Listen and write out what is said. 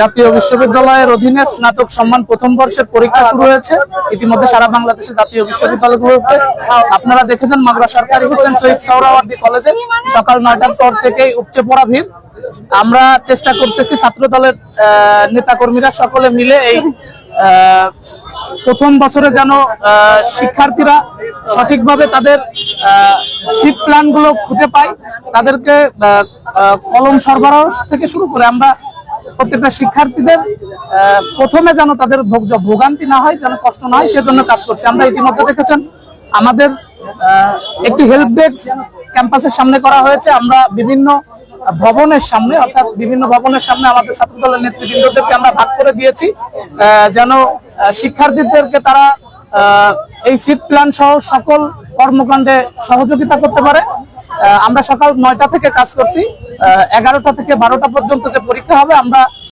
জাতীয় বিশ্ববিদ্যালয়ের অধীনে স্নাতক সম্মান প্রথম বর্ষের পরীক্ষা শুরু হয়েছে। ইতিমধ্যে সারা বাংলাদেশে জাতীয় বিশ্ববিদ্যালয়গুলোতে আপনারা দেখেছেন মাগুরা সরকারি হোসেন শহীদ সৌরাওয়ার্দী কলেজে সকাল নয়টার পর থেকেই উপচে পড়া ভিড়। আমরা চেষ্টা করতেছি ছাত্র দলের নেতা কর্মীরা সকলে মিলে এই প্রথম বছরে যেন শিক্ষার্থীরা সঠিকভাবে তাদের সিট প্ল্যানগুলো খুঁজে পায়, তাদেরকে কলম সরবরাহ থেকে শুরু করে আমরা প্রত্যেকটা শিক্ষার্থীদের প্রথমে যেন তাদের ভোগ- ভোগান্তি না হয়, যেন কষ্ট না হয়, সেজন্য কাজ করছি। আমরা ইতিমধ্যে দেখেছেন, আমাদের একটি হেল্প ডেস্ক ক্যাম্পাসের সামনে করা হয়েছে। আমরা বিভিন্ন ভবনের সামনে, অর্থাৎ বিভিন্ন ভবনের সামনে আমাদের ছাত্র দলের নেতৃবৃন্দদেরকে আমরা ভাগ করে দিয়েছি যেন শিক্ষার্থীদেরকে তারা এই সিট প্ল্যান সহ সকল কর্মকাণ্ডে সহযোগিতা করতে পারে। আমরা সকাল নয়টা থেকে কাজ করছি এগারোটা থেকে বারোটা পর্যন্ত যে পরীক্ষা হবে আমরা